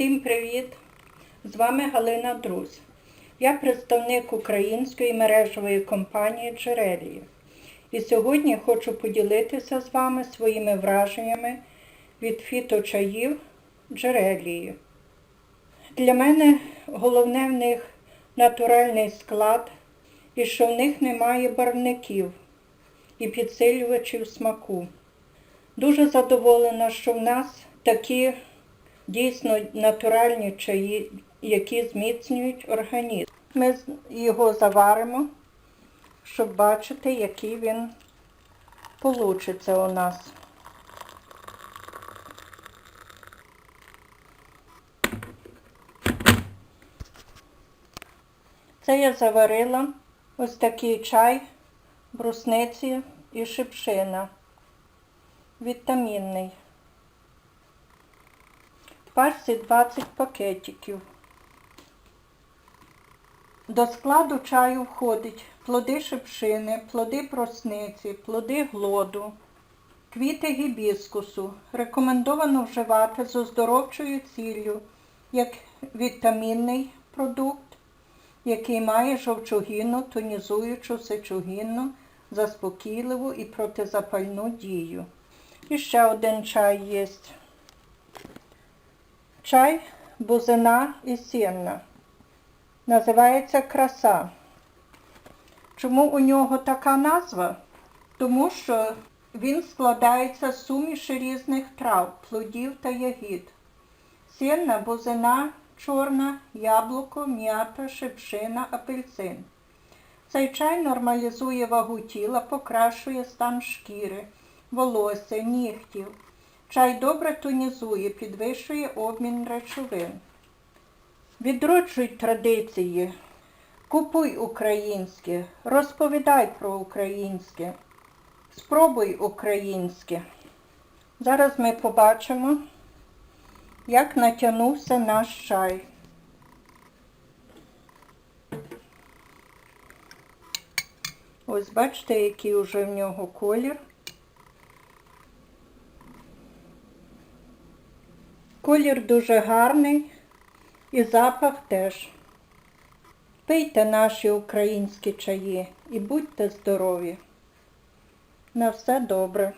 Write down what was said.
Всім привіт! З вами Галина Друзь. Я представник української мережевої компанії Джерелії. І сьогодні хочу поділитися з вами своїми враженнями від фіточаїв Джерелії. Для мене головне в них натуральний склад і що в них немає барвників і підсилювачів смаку. Дуже задоволена, що в нас такі дійсно натуральні чаї, які зміцнюють організм. Ми його заваримо, щоб бачити, який він получиться у нас. Це я заварила ось такий чай, брусниці і шипшина. Вітамінний. Пачці 20 пакетиків. До складу чаю входить плоди шипшини, плоди просниці, плоди глоду, квіти гібіскусу. Рекомендовано вживати з оздоровчою ціллю, як вітамінний продукт, який має жовчогінну, тонізуючу сечогінну, заспокійливу і протизапальну дію. І ще один чай є. Чай бузина і сінна. Називається краса. Чому у нього така назва? Тому що він складається з суміші різних трав, плодів та ягід. Сінна, бузина, чорна, яблуко, м'ята, шипшина, апельсин. Цей чай нормалізує вагу тіла, покращує стан шкіри, волосся, нігтів. Чай добре тонізує, підвищує обмін речовин. Відроджуй традиції. Купуй українське, розповідай про українське, спробуй українське. Зараз ми побачимо, як натягнувся наш чай. Ось бачите, який вже в нього колір. Колір дуже гарний і запах теж. Пийте наші українські чаї і будьте здорові. На все добре.